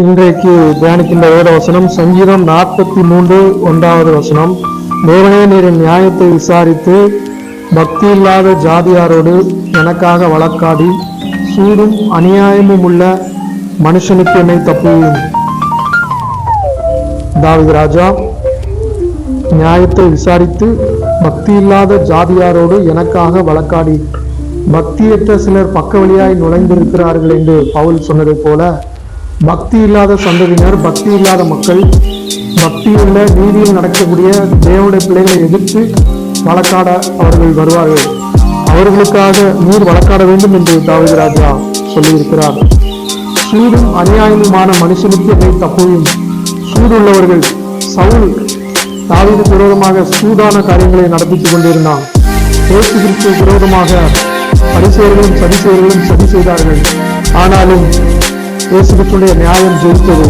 இன்றைக்கு தியானிக்கின்ற வேத வசனம் சங்கீதம் நாற்பத்தி மூன்று ஒன்றாவது வசனம். தேவனே நீரின் நியாயத்தை விசாரித்து பக்தி இல்லாத ஜாதியாரோடு எனக்காக வழக்காடி சூடும் அநியாயமும் உள்ள மனுஷனுக்கு என்னை தப்புவியும். தாவீது ராஜா நியாயத்தை விசாரித்து பக்தி இல்லாத ஜாதியாரோடு எனக்காக வழக்காடி பக்தியற்ற சிலர் பக்க வழியாய் நுழைந்திருக்கிறார்கள் என்று பவுல் சொன்னதைப் போல பக்தி இல்லாத சந்ததியினர் பக்தி இல்லாத மக்கள் பக்தியுள்ள நீதியில் நடக்கக்கூடிய தேவனுடைய பிள்ளைகளை எதிர்த்து வழக்காட அவர்கள் வருவார்கள். அவர்களுக்காக நீர் வழக்காட வேண்டும் என்று தாவீது ராஜா சொல்லியிருக்கிறார். சூடும் அநியாயமுமான மனுஷனுக்கு என்னை தப்புவியும் சூடுள்ளவர்கள். சவுல் தாவீது விரோதமாக சூடான காரியங்களை நடப்பித்துக் கொண்டிருந்தான். இயேசு கிறிஸ்துவுக்கு விரோதமாக பரிசெயர்களும் சதிசெயர்களும் சதி செய்தார்கள். ஆனாலும் യേശുവിക്കുള്ളിൽ ന്യായം ജയിച്ചത്